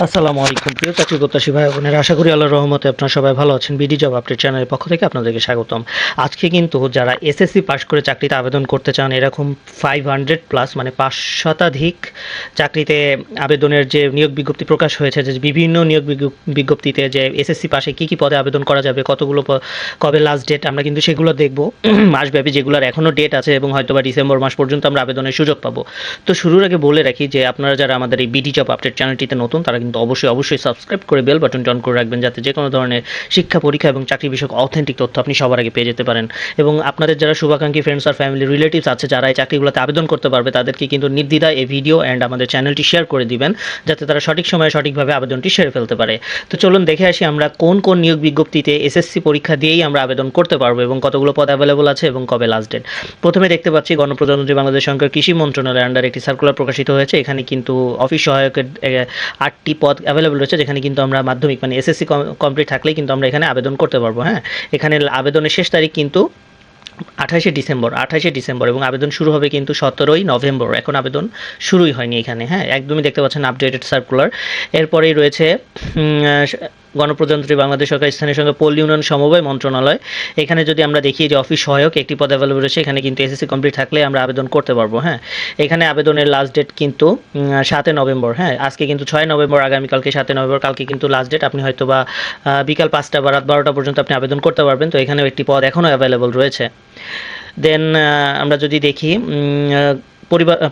আসসালামু আলাইকুম। প্রিয় চাকরি প্রত্যাশী ভাই বোনের, আশা করি আল্লাহর রহমতে আপনারা সবাই ভালো আছেন। বিডি জব আপডেট চ্যানেলের পক্ষ থেকে আপনাদেরকে স্বাগতম। আজকে কিন্তু যারা এসএসসি পাস করে চাকরিতে আবেদন করতে চান, এরকম ফাইভ হান্ড্রেড প্লাস মানে পাঁচ শতাধিক চাকরিতে আবেদনের যে নিয়োগ বিজ্ঞপ্তি প্রকাশ হয়েছে, যে বিভিন্ন নিয়োগ বিজ্ঞ- বিজ্ঞপ্তিতে যে এসএসসি পাশে কী কী পদে আবেদন করা যাবে, কতগুলো কবে লাস্ট ডেট আমরা কিন্তু সেগুলো দেখব। মাসব্যাপী যেগুলোর এখনও ডেট আছে এবং হয়তো বা ডিসেম্বর মাস পর্যন্ত আমরা আবেদনের সুযোগ পাবো। তো শুরুর আগে বলে রাখি যে আপনারা যারা আমাদের এই বিডি জব আপডেট চ্যানেলটিতে নতুন, তারা কিন্তু অবশ্যই অবশ্যই সাবস্ক্রাইব করে বেল বাটনটি অন করে রাখবেন যাতে যে কোনো ধরনের শিক্ষা পরীক্ষা এবং চাকরি বিষয়ক অথেন্টিক তথ্য আপনি সবার আগে পেয়ে যেতে পারেন। এবং আপনাদের যারা শুভাকাঙ্ক্ষী ফ্রেন্ডস আর ফ্যামিলি রিলেটিভস আছে, যারা এই চাকরিগুলোতে আবেদন করতে পারবে, তাদেরকে কিন্তু নির্দ্বিধায় এই ভিডিও অ্যান্ড আমাদের চ্যানেলটি শেয়ার করে দিবেন, যাতে তারা সঠিক সময়ে সঠিকভাবে আবেদনটি সেরে ফেলতে পারে। তো চলুন দেখে আসি আমরা কোন কোন নিয়োগ বিজ্ঞপ্তিতে এসএসসি পরীক্ষা দিয়েই আমরা আবেদন করতে পারব এবং কতগুলো পদ অ্যাভেলেবল আছে এবং কবে লাস্ট ডেট প্রথমে দেখতে পাচ্ছি গণপ্রজাতন্ত্রী বাংলাদেশ সরকার কৃষি মন্ত্রণালয়ের আন্ডারে একটি সার্কুলার প্রকাশিত হয়েছে। এখানে কিন্তু অফিস সহায়কের আটটি পদ অ্যাভেলেবল রয়েছে, যেখানে কিন্তু আমরা মাধ্যমিক মানে এসএসসি কমপ্লিট থাকলেই কিন্তু আমরা এখানে আবেদন করতে পারব হ্যাঁ? এখানে আবেদনের শেষ তারিখ কিন্তু আঠাশে ডিসেম্বর আঠাশে ডিসেম্বর এবং আবেদন শুরু হবে কিন্তু সতেরোই নভেম্বর, এখন আবেদন শুরুই হয়নি এখানে হ্যাঁ? একদমই দেখতে পাচ্ছেন আপডেটেড সার্কুলার এরপরেই রয়েছে গণপ্রজাতন্ত্রী বাংলাদেশ সরকার স্থানীয় সঙ্গে পল্লী উন্নয়ন সমবায় মন্ত্রণালয়। এখানে যদি আমরা দেখি যে অফিস সহায়ক একটি পদ অ্যাভেলেবল রয়েছে, এখানে কিন্তু এসএসসি কমপ্লিট থাকলে আমরা আবেদন করতে পারব হ্যাঁ। এখানে আবেদনের লাস্ট ডেট কিন্তু সাতে নভেম্বর হ্যাঁ। আজকে কিন্তু ছয় নভেম্বর, আগামীকালকে সাতে নভেম্বর, কালকে কিন্তু লাস্ট ডেট আপনি হয়তো বা বিকাল পাঁচটা বা রাত বারোটা পর্যন্ত আপনি আবেদন করতে পারবেন। তো এখানেও একটি পদ এখনও অ্যাভেলেবল রয়েছে। দেন আমরা যদি দেখি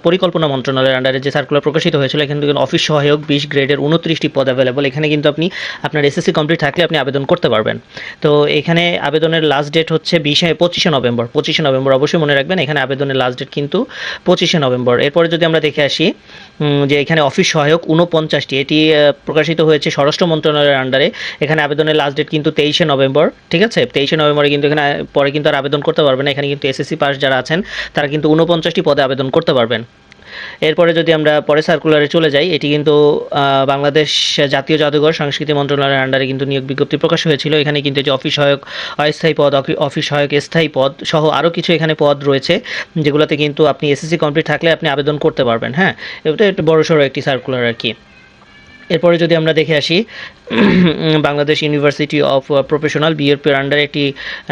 পরিকল্পনা মন্ত্রণালয়ের আন্ডারে যে সার্কুলার প্রকাশিত হয়েছিল, এখানে কিন্তু অফিস সহায়ক বিশ গ্রেডের উনত্রিশটি পদ অ্যাভেলেবল এখানে কিন্তু আপনি, আপনার এসএসসি কমপ্লিট থাকলে আপনি আবেদন করতে পারবেন। তো এখানে আবেদনের লাস্ট ডেট হচ্ছে বিশে পঁচিশে নভেম্বর। পঁচিশে নভেম্বর অবশ্যই মনে রাখবেন, এখানে আবেদনের লাস্ট ডেট কিন্তু পঁচিশে নভেম্বর। এরপরে যদি আমরা দেখে আসি যে এখানে অফিস সহায়ক উনপঞ্চাশটি এটি প্রকাশিত হয়েছে স্বরাষ্ট্র মন্ত্রণালয়ের আন্ডারে এখানে আবেদনের লাস্ট ডেট কিন্তু তেইশে নভেম্বর, ঠিক আছে? তেইশে নভেম্বরে কিন্তু এখানে পরে কিন্তু আর আবেদন করতে পারবেন না। এখানে কিন্তু এসএসসি পাস যারা আছেন, তারা কিন্তু উনপঞ্চাশটি পদে আবেদন করতে পারবেন। এরপরে যদি আমরা পরে সার্কুলারে চলে যাই, এটি কিন্তু বাংলাদেশ জাতীয় জাদুঘর সংস্কৃতি মন্ত্রণালয়ের আন্ডারে কিন্তু নিয়োগ বিজ্ঞপ্তি প্রকাশ হয়েছিল। এখানে কিন্তু যে অফিস সহায়ক, অস্থায়ী পদ অফি- অফিস সহায়ক, স্থায়ী পদ সহ আরও কিছু এখানে পদ রয়েছে, যেগুলোতে কিন্তু আপনি এসএসসি কমপ্লিট থাকলে আপনি আবেদন করতে পারবেন হ্যাঁ? এটা একটু বড়সড় একটি সার্কুলার আর কি। এরপরে যদি আমরা দেখে আসি বাংলাদেশ ইউনিভার্সিটি অফ প্রফেশনাল বিএরপির আন্ডারে একটি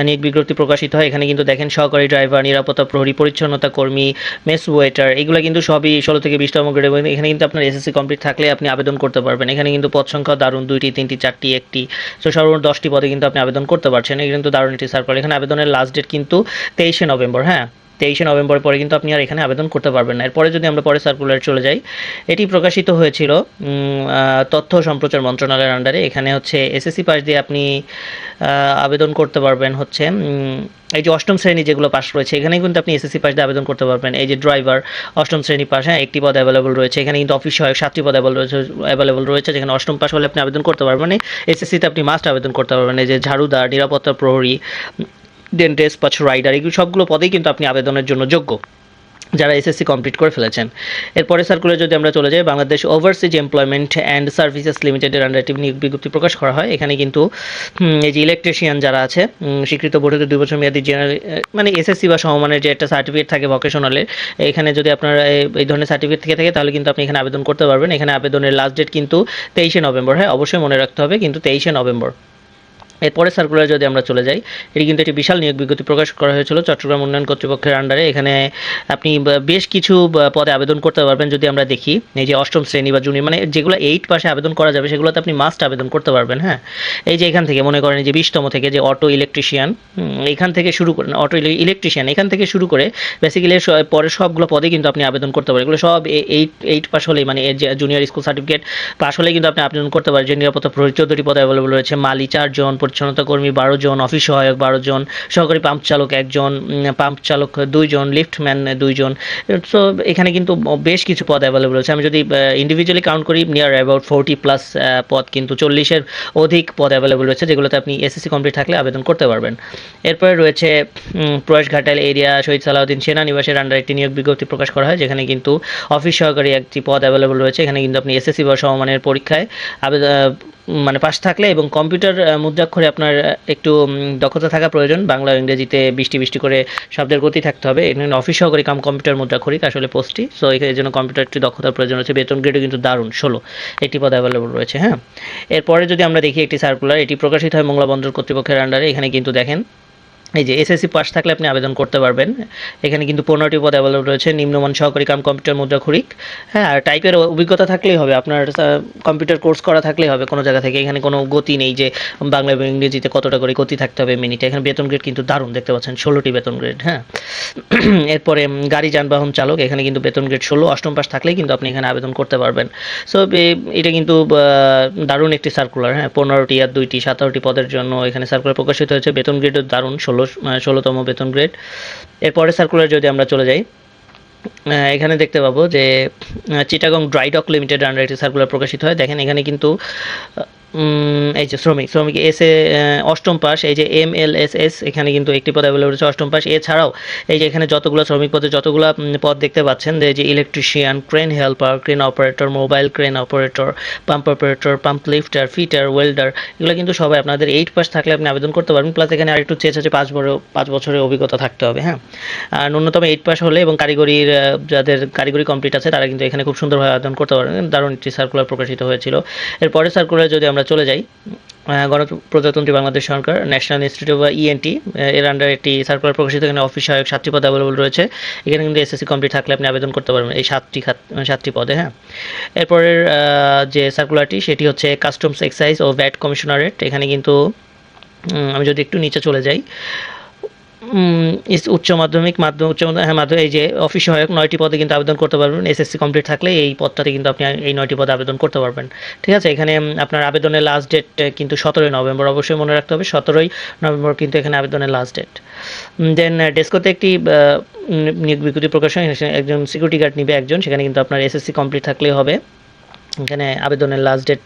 নিয়োগ বিজ্ঞপ্তি প্রকাশিত হয়। এখানে কিন্তু দেখেন সহকারী ড্রাইভার নিরাপত্তা প্রহরী, পরিচ্ছন্নতা কর্মী মেস ওয়েটার এগুলো কিন্তু সবই ষোলো থেকে বিশতম গ্রেড এবং এখানে কিন্তু আপনার এসএসসি কমপ্লিট থাকলে আপনি আবেদন করতে পারবেন। এখানে কিন্তু পদ সংখ্যা দারুণ, দুইটি, তিনটি, চারটি, একটি। তো সর্বমোট দশটি পদে কিন্তু আপনি আবেদন করতে পারছেন। এটা কিন্তু দারুণ একটি সার্কুলার এখানে আবেদনের লাস্ট ডেট কিন্তু তেইশে নভেম্বর হ্যাঁ? তেইশে নভেম্বর পরে কিন্তু আপনি আর এখানে আবেদন করতে পারবেন না। এরপরে যদি আমরা পরে সার্কুলার চলে যাই, এটি প্রকাশিত হয়েছিল তথ্য সম্প্রচার মন্ত্রণালয়ের আন্ডারে এখানে হচ্ছে এসএসসি পাস দিয়ে আপনি আবেদন করতে পারবেন হচ্ছে এই যে অষ্টম শ্রেণি যেগুলো পাস রয়েছে এখানে কিন্তু আপনি এসএসসি পাস দিয়ে আবেদন করতে পারবেন। এই যে ড্রাইভার অষ্টম শ্রেণি পাস হ্যাঁ একটি পদ অ্যাভেলেবল রয়েছে। এখানে কিন্তু অফিস সহায়ক সাতটি পদ রয়েছে অ্যাভেলেবল রয়েছে, যেখানে অষ্টম পাস হলে আপনি আবেদন করতে পারবেন। মানে এসএসসিতে আপনি মাস্ট আবেদন করতে পারবেন। এই যে ঝাড়ুদার, নিরাপত্তা প্রহরী ডেন্টিস্ট পাচ্ছ রাইডার এগুলো সবগুলো পদেই কিন্তু আপনি আবেদনের জন্য যোগ্য। যারা এসএসসি কমপ্লিট করে ফেলেছেন। এরপরে সার্কুলার যদি আমরা চলে যাই, Bangladesh overseas employment and services লিমিটেডের আন্ডার নিয়োগ বিজ্ঞপ্তি প্রকাশ করা হয়। এখানে কিন্তু এই যে ইলেকট্রিশিয়ান যারা আছে স্বীকৃত বোর্ডের দুই বছর মেয়াদী জেনারেল মানে এসএসসি বা সমমানের যে একটা সার্টিফিকেট থাকে ভোকেশনালের এখানে যদি আপনার এই ধরনের সার্টিফিকেট থেকে থাকে, তাহলে কিন্তু আপনি এখানে আবেদন করতে পারবেন। এখানে আবেদনের লাস্ট ডেট কিন্তু তেইশে নভেম্বর। হ্যাঁ অবশ্যই মনে রাখতে হবে, কিন্তু তেইশে নভেম্বর। এরপরে সার্কুলার যদি আমরা চলে যাই, এটি কিন্তু একটি বিশাল নিয়োগ বিজ্ঞপ্তি প্রকাশ করা হয়েছিল চট্টগ্রাম উন্নয়ন কর্তৃপক্ষের আন্ডারে এখানে আপনি বেশ কিছু পদে আবেদন করতে পারবেন যদি আমরা দেখি। এই যে অষ্টম শ্রেণি বা জুনিয়র মানে যেগুলো এইট পাশে আবেদন করা যাবে, সেগুলোতে আপনি মাস্ট আবেদন করতে পারবেন হ্যাঁ? এই যে এখান থেকে মনে করেন যে বিশতম থেকে যে অটো ইলেকট্রিশিয়ান এখান থেকে শুরু করে অটো ইলেকট্রিশিয়ান এখান থেকে শুরু করে বেসিক্যালি পরে সবগুলো পদে কিন্তু আপনি আবেদন করতে পারেন। এগুলো সব এইট এইট পাস হলেই মানে জুনিয়র স্কুল সার্টিফিকেট পাস হলেই কিন্তু আপনি আবেদন করতে পারেন। যে নিরাপত্তা চৌধুরী পদে অ্যাভেলেবল রয়েছে। মালি চারজন পরিচ্ছন্নতা কর্মী বারো জন অফিস সহায়ক বারো জন, সহকারী পাম্প চালক একজন পাম্প চালক দুইজন লিফটম্যান দুইজন। তো এখানে কিন্তু বেশ কিছু পদ অ্যাভেলেবল রয়েছে। আমি যদি ইন্ডিভিজুয়ালি কাউন্ট করি নিয়ার অ্যাবাউট ফোরটি প্লাস পদ কিন্তু চল্লিশের অধিক পদ অ্যাভেলেবল রয়েছে, যেগুলোতে আপনি এসএসসি কমপ্লিট থাকলে আবেদন করতে পারবেন। এরপরে রয়েছে প্রয়াস ঘাটাল এরিয়া শহীদ সালাউদ্দিন সেনানিবাসের আন্ডার একটি নিয়োগ বিজ্ঞপ্তি প্রকাশ করা হয়, যেখানে কিন্তু অফিস সহকারী একটি পদ অ্যাভেলেবল রয়েছে। এখানে কিন্তু আপনি এসএসসি বা সমমানের পরীক্ষায় আবেদন মানে পাশ থাকলে এবং কম্পিউটার মুদ্রাক্ষর অক্ষরে আপনার একটু দক্ষতা থাকা প্রয়োজন। বাংলা ইংরেজিতে বৃষ্টি বৃষ্টি করে শব্দের গতি থাকতে হবে। এখানে অফিস সহকারী কাম কম্পিউটার মুদ্রা খরিক আসলে পোস্টটি সো এখানে জন্য কম্পিউটার একটি দক্ষতার প্রয়োজন রয়েছে বেতন গ্রেডও কিন্তু দারুণ, ষোলো। একটি পদ অ্যাভেলেবল রয়েছে হ্যাঁ? এরপরে যদি আমরা দেখি একটি সার্কুলার এটি প্রকাশিত হয় মংলা বন্দর কর্তৃপক্ষের আন্ডারে এখানে কিন্তু দেখেন এই যে এসএসসি পাস থাকলে আপনি আবেদন করতে পারবেন। এখানে কিন্তু পনেরোটি পদ অ্যাভেলেবল রয়েছে, নিম্নমান সহকারী কাম কম্পিউটার মুদ্রা খরিক হ্যাঁ আর টাইপের অভিজ্ঞতা থাকলেই হবে, আপনার কম্পিউটার কোর্স করা থাকলেই হবে কোনো জায়গা থেকে। এখানে কোনো গতি নেই যে বাংলা এবং ইংরেজিতে কতটা করে গতি থাকতে হবে মিনিটে এখানে বেতন গ্রেড কিন্তু দারুণ, দেখতে পাচ্ছেন, ষোলোটি বেতন গ্রেড হ্যাঁ। এরপরে গাড়ি, যানবাহন চালক, এখানে কিন্তু বেতন গ্রেড ষোলো, অষ্টম পাস থাকলেই কিন্তু আপনি এখানে আবেদন করতে পারবেন। সো এটা কিন্তু দারুণ একটি সার্কুলার হ্যাঁ পনেরোটি আর দুইটি, সতেরোটি পদের জন্য এখানে সার্কুলার প্রকাশিত হয়েছে। বেতন গ্রেডও দারুণ, ষোলো ষোলোতম বেতন গ্রেড এরপরে সার্কুলার যদি আমরা চলে যাই এখানে দেখতে পাবো যে Chittagong dry dock limited under একটি সার্কুলার প্রকাশিত হয়। দেখেন এখানে কিন্তু এই যে শ্রমিক শ্রমিক এস এ অষ্টম পাস এই যে এম এল এস এস, এখানে কিন্তু একটি পদ অ্যাভেলেবল রয়েছে অষ্টম পাস এছাড়াও, এই যে এখানে যতগুলো শ্রমিক পদে, যতগুলো পদ দেখতে পাচ্ছেন যে যে electrician crane helper crane operator mobile crane operator pump operator pump lifter fitter welder এগুলো কিন্তু সবাই আপনাদের এইট পাস থাকলে আপনি আবেদন করতে পারবেন। প্লাস এখানে আরেকটু চেয়েছে আছে পাঁচ বড়, পাঁচ বছরের অভিজ্ঞতা থাকতে হবে হ্যাঁ? আর ন্যূনতম এইট পাস হলে এবং কারিগরির যাদের কারিগরি কমপ্লিট আছে, তারা কিন্তু এখানে খুব সুন্দরভাবে আবেদন করতে পারবেন। দারুণ একটি সার্কুলার প্রকাশিত হয়েছিল। এরপরে সার্কুলার যদি আমরা চলে যাই। গণপ্রজাতন্ত্রী বাংলাদেশ সরকার ন্যাশনাল ইনস্টিটিউট বা ইএনটি এর আন্ডার একটি সার্কুলার প্রকাশিত, এখানে অফিস সহায়ক সাতটি পদ অ্যাভেলেবল রয়েছে। এখানে কিন্তু এসএসসি কমপ্লিট থাকলে আপনি আবেদন করতে পারবেন এই সাতটি খাত- সাতটি পদে হ্যাঁ। এরপরের যে সার্কুলারটি সেটি হচ্ছে কাস্টমস এক্সাইজ ও ভ্যাট কমিশনারেট এখানে কিন্তু আমি যদি একটু নিচে চলে যাই উচ্চ মাধ্যমিক মাধ্যমিক উচ্চ হ্যাঁ মাধ্যমিক এই যে অফিস সহায়ক নয়টি পদে কিন্তু আবেদন করতে পারবেন। এসএসসি কমপ্লিট থাকলে এই পদটাতে কিন্তু আপনি এই নয়টি পদে আবেদন করতে পারবেন। ঠিক আছে? এখানে আপনার আবেদনের লাস্ট ডেট কিন্তু সতেরোই নভেম্বর অবশ্যই মনে রাখতে হবে। সতেরোই নভেম্বর কিন্তু এখানে আবেদনের লাস্ট ডেট দেন ডেস্কোতে একটি নিয়োগ বিজ্ঞপ্তি প্রকাশ হয়। একজন সিকিউরিটি গার্ড নিবে একজন। সেখানে কিন্তু আপনার এসএসসি কমপ্লিট থাকলেই হবে। এখানে আবেদনের লাস্ট ডেট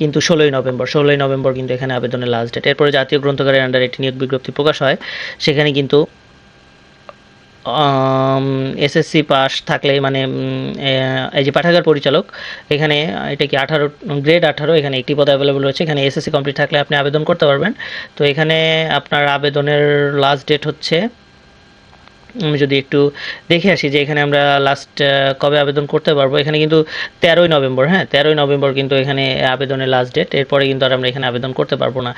কিন্তু ষোলোই নভেম্বর ষোলোই নভেম্বর কিন্তু এখানে আবেদনের লাস্ট ডেট এরপরে জাতীয় গ্রন্থাগারের আন্ডারে একটি নিয়োগ বিজ্ঞপ্তি প্রকাশ হয়। সেখানে কিন্তু এসএসসি পাস থাকলে মানে এই যে পাঠাগার পরিচালক, এখানে, এটা কি আঠারো গ্রেড আঠারো, এখানে একটি পদ অ্যাভেলেবল রয়েছে। এখানে এসএসসি কমপ্লিট থাকলে আপনি আবেদন করতে পারবেন। তো এখানে আপনার আবেদনের লাস্ট ডেট হচ্ছে আমি যদি একটু দেখে আসি যে এখানে আমরা লাস্ট কবে আবেদন করতে পারব, এখানে কিন্তু তেরোই নভেম্বর হ্যাঁ তেরোই নভেম্বর কিন্তু এখানে আবেদনের লাস্ট ডেট এরপরে কিন্তু আর আমরা এখানে আবেদন করতে পারব না।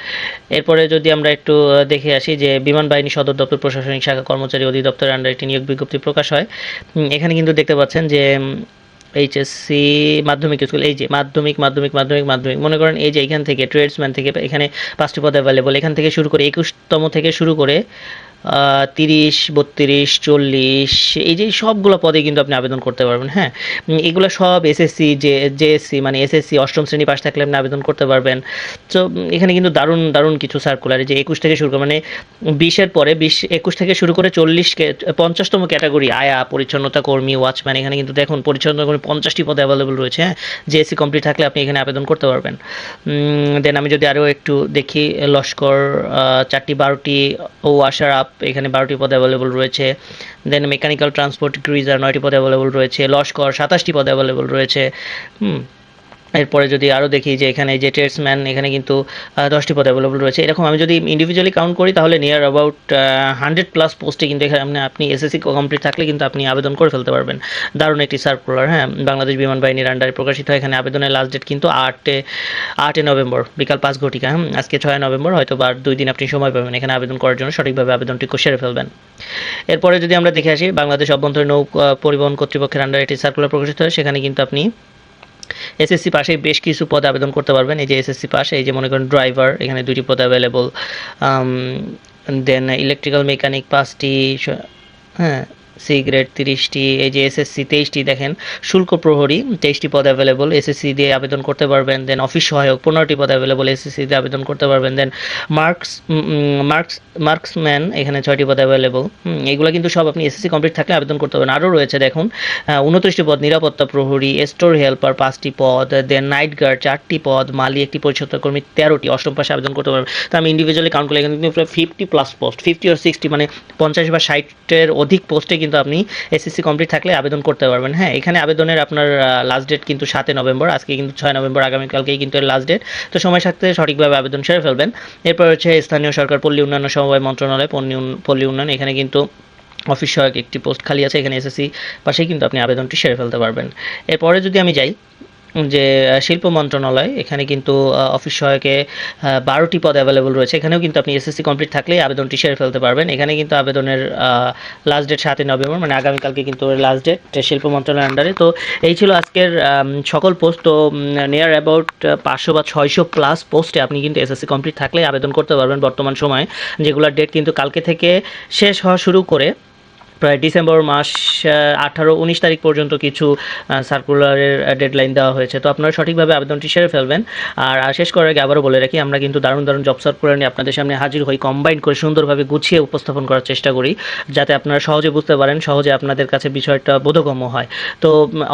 এরপরে যদি আমরা একটু দেখে আসি যে বিমান বাহিনী সদর দপ্তর প্রশাসনিক শাখা কর্মচারী অধিদপ্তরের আন্ডারে একটি নিয়োগ বিজ্ঞপ্তি প্রকাশ হয় এখানে কিন্তু দেখতে পাচ্ছেন যে এইচএসসি মাধ্যমিক স্কুল এই যে মাধ্যমিক মাধ্যমিক মাধ্যমিক মাধ্যমিক, মনে করেন এই যে এখান থেকে ট্রেডসম্যান থেকে এখানে পাঁচটি পদ অ্যাভেলেবল এখান থেকে শুরু করে একুশতম থেকে শুরু করে তিরিশ, বত্রিশ, চল্লিশ, এই যে সবগুলো পদে কিন্তু আপনি আবেদন করতে পারবেন হ্যাঁ? এগুলো সব এসএসসি যে জেএসসি মানে এসএসসি অষ্টম শ্রেণি পাশ থাকলে আপনি আবেদন করতে পারবেন। তো এখানে কিন্তু দারুণ দারুণ কিছু সার্কুলার যে একুশ থেকে শুরু করে মানে বিশের পরে, বিশ, একুশ থেকে শুরু করে চল্লিশ পঞ্চাশতম ক্যাটাগরি আয়া, পরিচ্ছন্নতা কর্মী ওয়াচম্যান এখানে কিন্তু দেখুন পরিচ্ছন্নতা কর্মী পঞ্চাশটি পদে অ্যাভেলেবল রয়েছে হ্যাঁ? জেএসসি কমপ্লিট থাকলে আপনি এখানে আবেদন করতে পারবেন। দেন আমি যদি আরও একটু দেখি, লস্কর চারটি, বারোটি, ও, আশার আপ এখানে বারোটি পদ অ্যাভেলেবল রয়েছে। দেন মেকানিক্যাল ট্রান্সপোর্ট ক্রুইজার নয়টি পদ অ্যাভেলেবল রয়েছে। লস্কর সাতাশটি পদ অ্যাভেলেবল রয়েছে। হুম এরপরে যদি আরও দেখি যে এখানে যে ট্রেডসম্যান এখানে কিন্তু দশটি পদ অ্যাভেলেবল রয়েছে। এরকম আমি যদি ইন্ডিভিজুয়ালি কাউন্ট করি, তাহলে নিয়ার অ্যাবাউট হান্ড্রেড প্লাস পোস্টে কিন্তু এখানে আপনি এসএসসি কমপ্লিট থাকলে কিন্তু আপনি আবেদন করে ফেলতে পারবেন। দারুণ একটি সার্কুলার হ্যাঁ? বাংলাদেশ বিমান বাহিনীর আন্ডারে প্রকাশিত হয় এখানে আবেদনের লাস্ট ডেট কিন্তু আটে আটে নভেম্বর, বিকাল পাঁচ ঘটিকা হ্যাঁ? আজকে ছয় নভেম্বর, হয়তো বা দুই দিন আপনি সময় পাবেন এখানে আবেদন করার জন্য, সঠিকভাবে আবেদনটি সেরে ফেলবেন। এরপরে যদি আমরা দেখে আসি, বাংলাদেশ অভ্যন্তরীণ নৌ পরিবহন কর্তৃপক্ষের আন্ডারে একটি সার্কুলার প্রকাশিত হয়, সেখানে কিন্তু আপনি এসএসসি পাশে বেশ কিছু পদে আবেদন করতে পারবেন। এই যে এসএসসি পাশে, এই যে মনে করেন ড্রাইভার, এখানে দুটি পদ অ্যাভেলেবল দেন ইলেকট্রিক্যাল মেকানিক পাঁচটি হ্যাঁ সি গ্রেড তিরিশটি, এই যে এসএসসি তেইশটি দেখেন, শুল্ক প্রহরী, তেইশটি পদ অ্যাভেলেবল এসএসসি দিয়ে আবেদন করতে পারবেন দেন অফিস সহায়ক, পনেরোটি পদ অ্যাভেলেবল এসএসসি দিয়ে আবেদন করতে পারবেন দেন মার্কস মার্কস মার্কসম্যান এখানে ছয়টি পদ অ্যাভেলেবল এগুলো কিন্তু সব আপনি এসএসসি কমপ্লিট থাকলে আবেদন করতে পারবেন। আরও রয়েছে দেখুন উনত্রিশটি পদ নিরাপত্তা প্রহরী স্টোর হেল্পার পাঁচটি পদ দেন নাইট গার্ড চারটি পদ, মালি একটি পরিচ্ছন্নতা কর্মী তেরোটি, অষ্টম পাশে আবেদন করতে পারবেন। তো আমি ইন্ডিভিজুয়ালি কাউন্ট করলে কিন্তু ফিফটি প্লাস পোস্ট ফিফটি আর সিক্সটি মানে পঞ্চাশ বা ষাটের অধিক পোস্টে কিন্তু আপনি এসএসসি কমপ্লিট থাকলে আবেদন করতে পারবেন। হ্যাঁ এখানে আবেদনের আপনার লাস্ট ডেট কিন্তু সাতে নভেম্বর, আজকে কিন্তু ছয় নভেম্বর, আগামীকালকেই কিন্তু এর লাস্ট ডেট তো সময় থাকতে সঠিকভাবে আবেদন সেরে ফেলবেন। এরপর হচ্ছে স্থানীয় সরকার, পল্লী উন্নয়ন সমবায় মন্ত্রণালয় পল্লী পল্লী উন্নয়ন, এখানে কিন্তু অফিস সহায়ক একটি পোস্ট খালি আছে। এখানে এসএসসি পাশেই কিন্তু আপনি আবেদনটি সেরে ফেলতে পারবেন। এরপরে যদি আমি যাই যে শিল্প মন্ত্রণালয়, এখানে কিন্তু অফিস সহায়কে বারোটি পদ অ্যাভেলেবল রয়েছে। এখানেও কিন্তু আপনি এসএসসি কমপ্লিট থাকলেই আবেদনটি সেরে ফেলতে পারবেন। এখানে কিন্তু আবেদনের লাস্ট ডেট সাতই নভেম্বর মানে আগামীকালকে কিন্তু লাস্ট ডেট শিল্প মন্ত্রণালয়ের আন্ডারে তো এই ছিল আজকের সকল পোস্ট তো নিয়ার অ্যাবাউট পাঁচশো বা ছয়শো প্লাস পোস্টে আপনি কিন্তু এসএসসি কমপ্লিট থাকলে আবেদন করতে পারবেন বর্তমান সময়ে, যেগুলোর ডেট কিন্তু কালকে থেকে শেষ হওয়া শুরু করে। প্রায় ডিসেম্বর মাস আঠারো, উনিশ তারিখ পর্যন্ত কিছু সার্কুলারের ডেডলাইন দেওয়া হয়েছে। তো আপনারা সঠিকভাবে আবেদনটি সেরে ফেলবেন। আর শেষ করার আগে আবারও বলে রাখি, আমরা কিন্তু দারুণ দারুণ জব সার্ভ করে নিয়ে আপনাদের সামনে হাজির হই কম্বাইন করে সুন্দরভাবে গুছিয়ে উপস্থাপন করার চেষ্টা করি, যাতে আপনারা সহজে বুঝতে পারেন, সহজে আপনাদের কাছে বিষয়টা বোধগম্য হয়। তো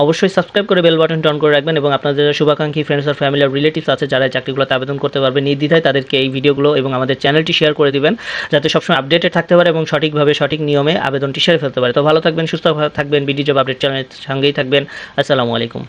অবশ্যই সাবস্ক্রাইব করে বেল বাটনটি অন করে রাখবেন এবং আপনাদের শুভাকাঙ্ক্ষী ফ্রেন্ডস আর ফ্যামিলি আর রিলেটিভস আছে, যারা চাকরিগুলোতে আবেদন করতে পারবে, নির্দ্বিধায় তাদেরকে এই ভিডিওগুলো এবং আমাদের চ্যানেলটি শেয়ার করে দিবেন, যাতে সবসময় আপডেটেড থাকতে পারে এবং সঠিকভাবে সঠিক নিয়মে আবেদনটি সেরে ফেলতে পারে। তো ভালো থাকবেন, সুস্থ থাকবেন, বিডি জব আপডেট চ্যানেলের সঙ্গেই থাকবেন। আসসালামু আলাইকুম।